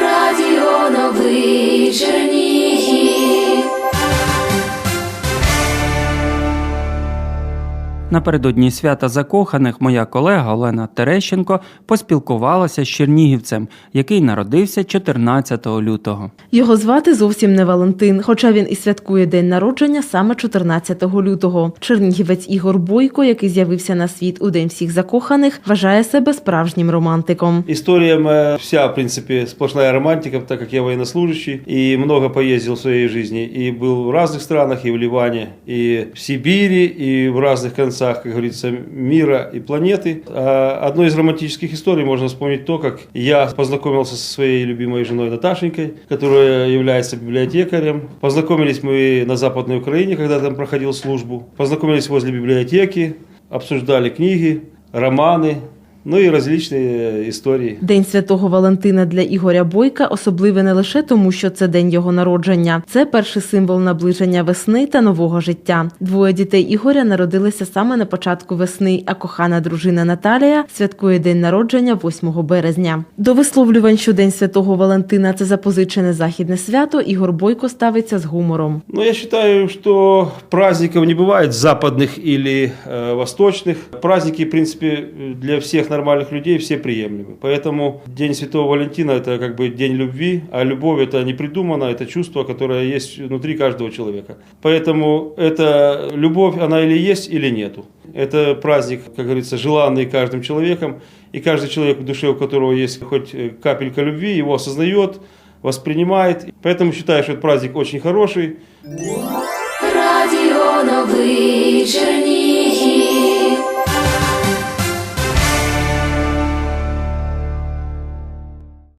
Радіо новий Напередодні свята закоханих моя колега Олена Терещенко поспілкувалася з чернігівцем, який народився 14 лютого. Його звати зовсім не Валентин, хоча він і святкує день народження саме 14 лютого. Чернігівець Ігор Бойко, який з'явився на світ у день всіх закоханих, вважає себе справжнім романтиком. История моя вся, в принципе, сплошная романтика, так как я военнослужащий и много поездил в своей жизни. И был в разных странах, и в Ливане, и в Сибири, и в разных концах, как говорится, мира и планеты. А одной из романтических историй можно вспомнить то, как я познакомился со своей любимой женой Наташенькой, которая является библиотекарем. Познакомились мы на Западной Украине, когда там проходил службу. Познакомились возле библиотеки, обсуждали книги, романы, ну и различные истории. День святого Валентина для Ігоря Бойка особливий не лише тому, що це день його народження. Це перший символ наближення весни та нового життя. Двоє дітей Ігоря народилися саме на початку весни, а кохана дружина Наталія святкує день народження 8 березня. До висловлювань, що День святого Валентина це запозичене західне свято. Ігор Бойко ставиться з гумором. Но я считаю, что праздников не бывает западных или э, восточных. Праздники, в принципе, для всех нормальных людей все приемлемы. Поэтому День Святого Валентина это как бы день любви, а любовь это не придумано, это чувство, которое есть внутри каждого человека. Поэтому эта любовь, она или есть, или нету. Это праздник, как говорится, желанный каждым человеком, и каждый человек в душе, у которого есть хоть э, капелька любви, его осознает, воспринимает. Поэтому считаю, что этот праздник очень хороший. Радіо новий Чернігів.